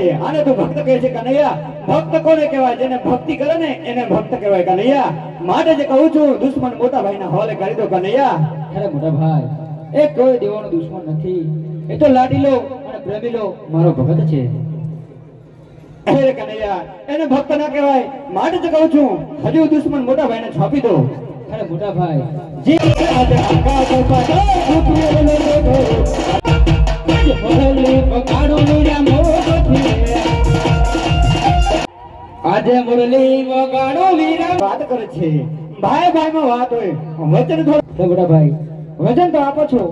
છે. આને તો ભક્ત કહે છે કનૈયા ભક્ત કોને કહેવાય? જેને ભક્તિ કરે ને એને ભક્ત કહેવાય કનૈયા. માટે જે કહું છું દુશ્મન મોટા ભાઈના હોલે કરી દો કનૈયા. અરે મોટા ભાઈ એ કોઈ દેવાનો દુશ્મન નથી. એ તો લાડીલો અને પ્રેમીલો મારો ભગત છે. અરે કનૈયા એને ભક્ત ના કહેવાય. માટે જ કહું છું હજુ દુશ્મન મોટા ભાઈને છાપી દો. અરે મોટા ભાઈ જે આકાશ પર પૃથ્વી લડો જે મોરલી પકાડો મીરા આજે મુરલી વગાડો વીરા. વાત કરે છે. ભાઈ ભાઈ માં વાત હોય. વચન થોડું મોટા ભાઈ, વચન તો આપો છો.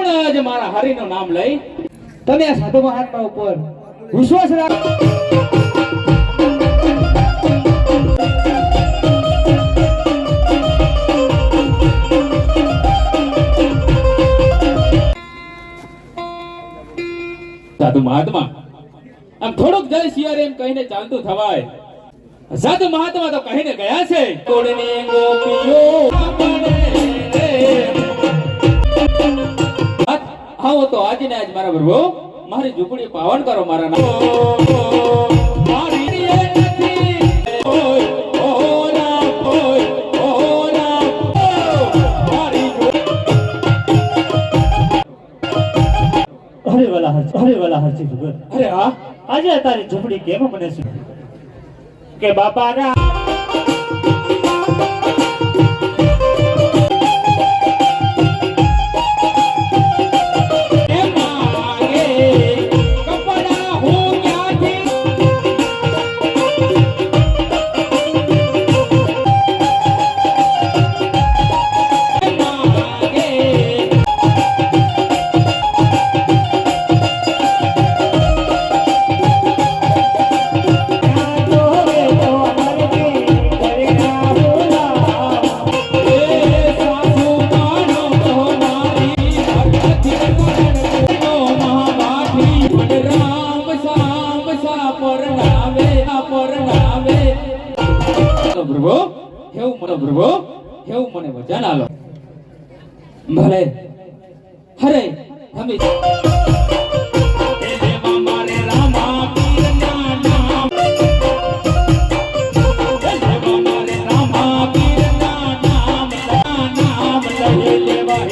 હમણાં જ મારા હરિનું નામ લઈ તમે સાધુ મહાત્મા ઉપર વિશ્વાસ રાખો સાધુ મહાત્મા, આમ થોડુંક જય સિયાર એમ કહીને ચાલતું થવાય સાધુ મહાત્મા તો કહીને ગયા છે, તોડને ગોપીઓ. આવો તો આજે ને આજ મારા પ્રભુ. મારી ઝૂંપડી પાવન કરો મારા નામ મારી એ નથી. મારી અરે વાલા હરજી અરે વાલા હરજી ભગત અરે હા? આજે તારી ઝૂંપડી કેમ મને શું? કે બાપા ના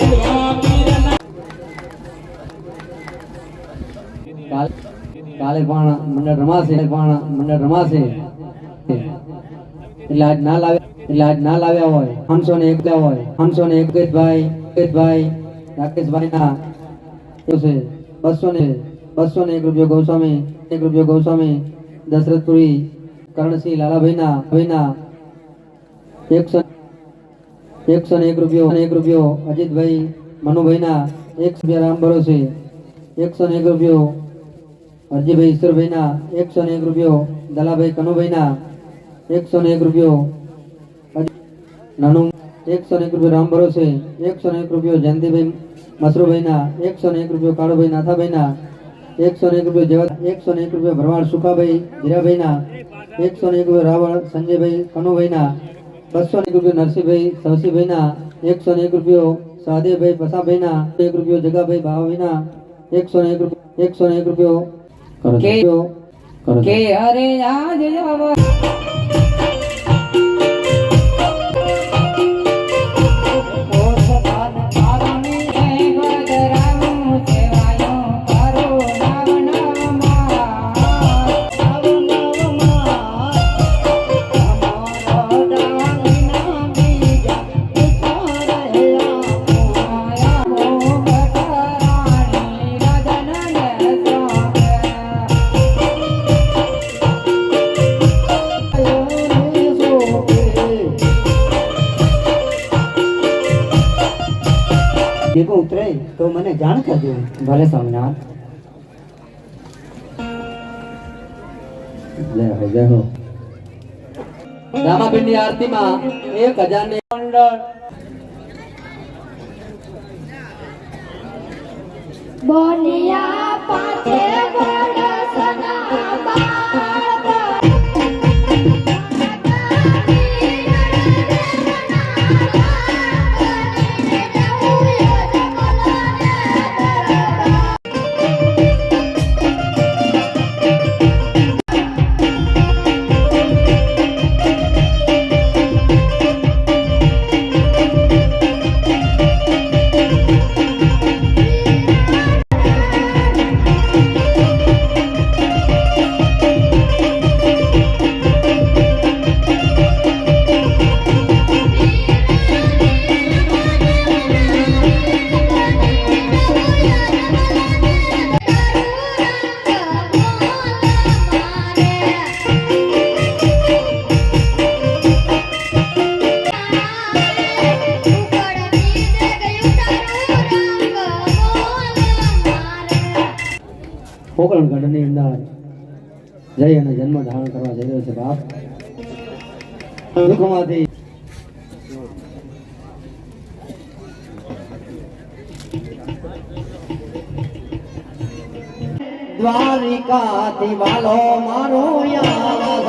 હિલવા પીરના કાલ- કાલે પણ મંડળ રમાશે પણ મંડળ રમાશે એટલે આજ ના લાવ્યા એટલે આજ ના લાવ્યા હોય પાંચસો ને એક લાવ્યા હોય પાંચસો ને એક ભાઈ ભાઈ રાકેશભાઈ ના છે બસો ને બસો ને એક રૂપિયો ગૌસ્વામી, એક રૂપિયો ગૌસ્વામી દશરથપુરી, કરણસિંહ લાલાભાઈના, ભાઈના એકસો એકસો ને એક રૂપિયો એક રૂપિયો અજીતભાઈ મનુભાઈના એક રૂપિયા રામ ભરોસે, એકસો ને એક રૂપિયો અરજીભાઈ ઈશ્વરભાઈના એકસો ને એક રૂપિયો દલાભાઈ કનુભાઈના એકસો ને એક રૂપિયો નાનું એકસો ને એક રૂપિયો રામ ભરોસે, એકસો ને એક રૂપિયો જયંતિભાઈ મસરૂભાઈ ના એકસો ને એક રૂપિયો કાળુભાઈ નાથાભાઈ ના એકસો ને એક રૂપિયો જેવા એકસો ને એક રૂપિયો ભરવાડ સુખાભાઈ જીરાભાઈના એકસો ને એક રૂપિયો રાવળ સંજયભાઈ કનુભાઈના બસો એક રૂપિયો નરસિંહભાઈ સવસીભાઈના એકસો ને એક રૂપિયો સાદેભાઈ પસાભાઈના એક રૂપિયો જગાભાઈ ભાવાભાઈના એકસો ને એક રૂપિયો એકસો ને એક રૂપિયો કે અરે આજ જવા મને જાણ કરજો ભલે હો જય હો. રામાપીરની આરતીમાં એક હજાર ને બોલિયા પાછે દ્વારિકાથી વાલો મારો યાદ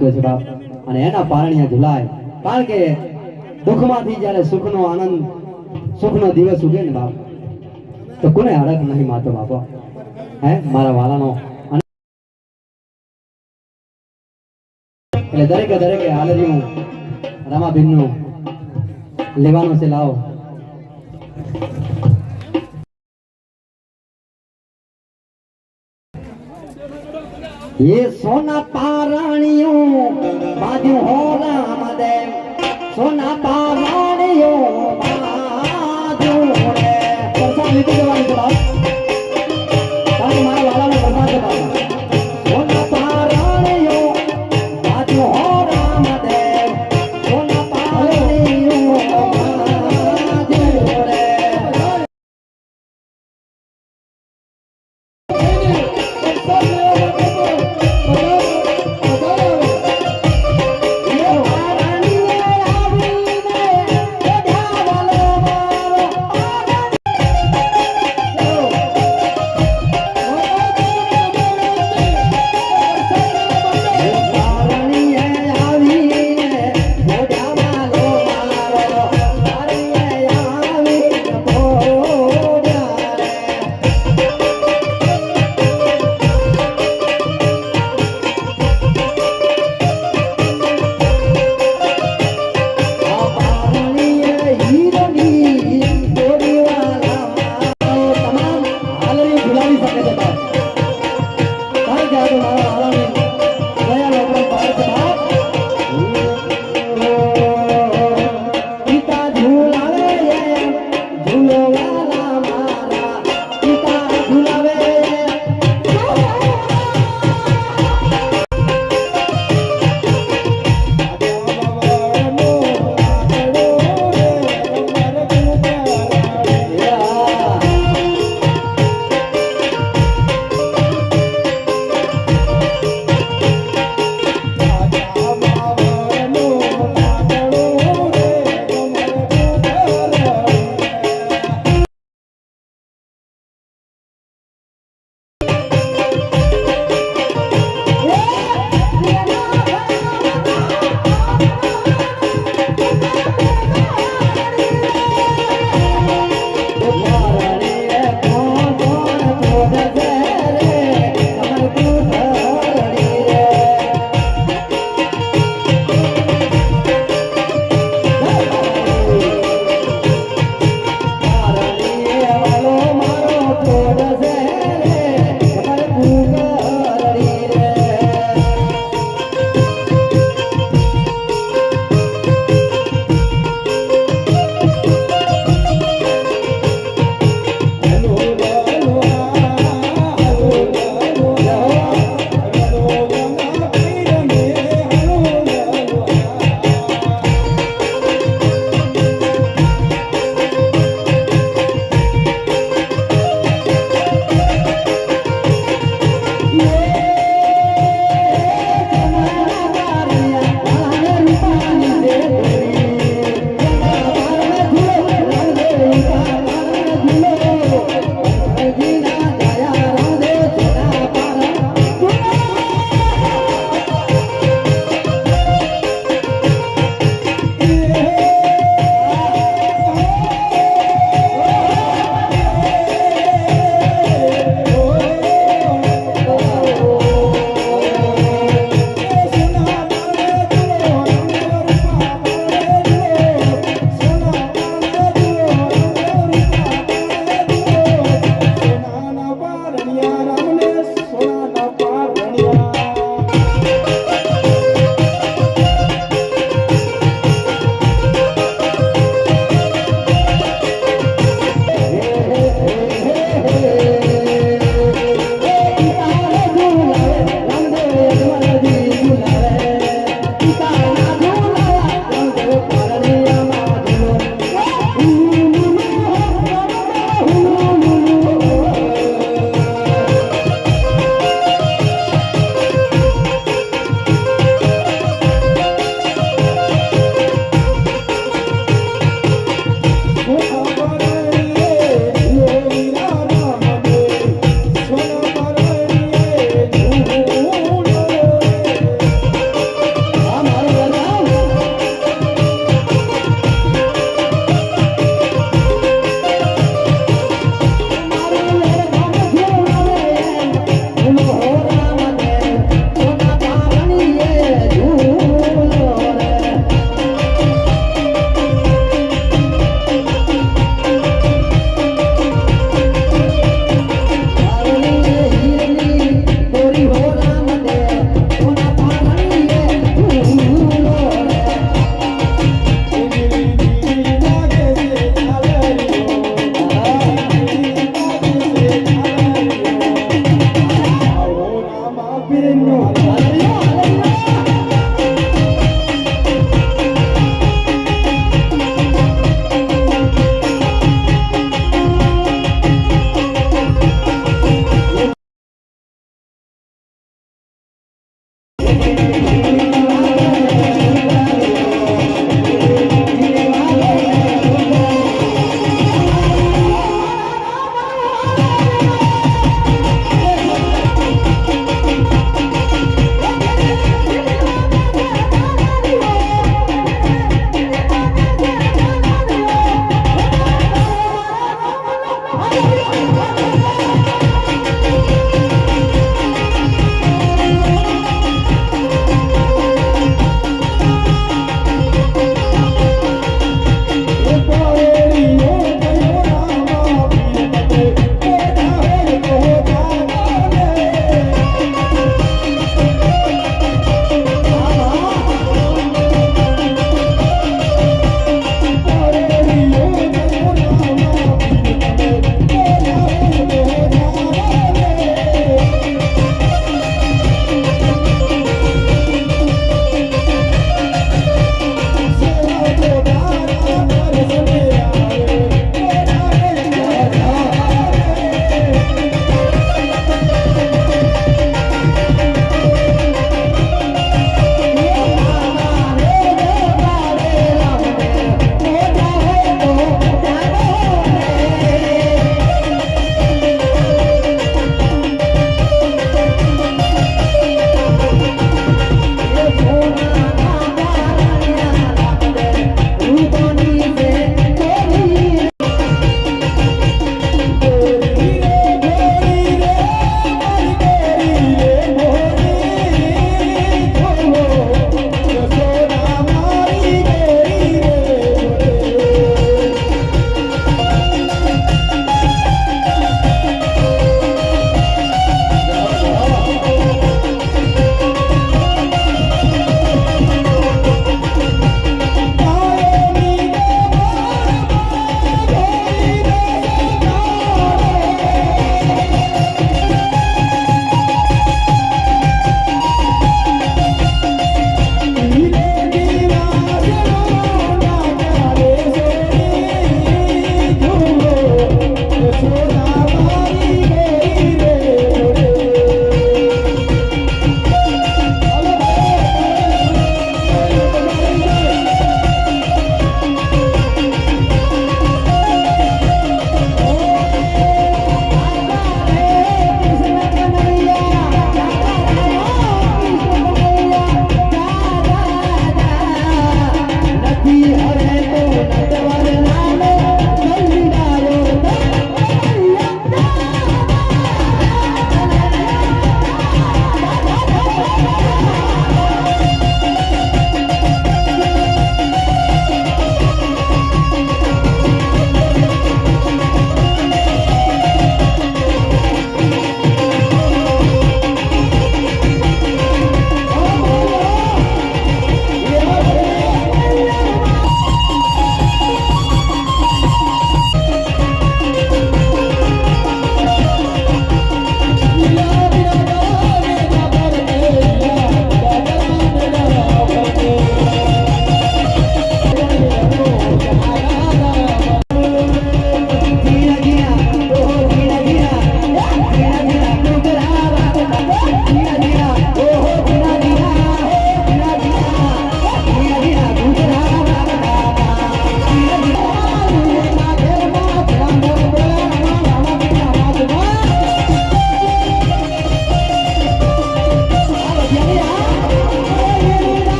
ચૂક્યો છે બાપ અને એના પારણિયા ઝુલાય કારણ કે દુઃખમાંથી જ્યારે સુખનો આનંદ, સુખનો દિવસ ઉગે ને બાપ, તો કોને હડક નહીં માતો બાપો? હે, મારા વાલાનો? એટલે દરેકે દરેકે હાલરિયું નું લેવાનું છે, લાવો. એ સોના પારાણીઓ બાજુ હોરા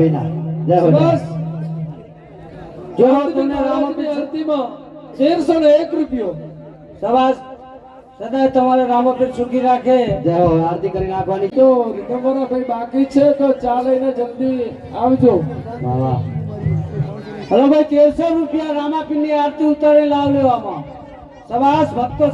હરિભાઈના જય હો. જો તમને રામપીર ધરતીમાં તેરસો ને એક રૂપિયો. સવાસ સદાય તમારે રામકૃષ્ણ સુખી રાખે. જય હો આરતી કરી નાખવાની. તો તમારા ભાઈ બાકી છે તો ચાલે ને જલ્દી આવજો. વાહ હલો ભાઈ તેરસો રૂપિયા રામાપીરની આરતી ઉતારી લાવ લેવામાં. સવાસ ભક્તો.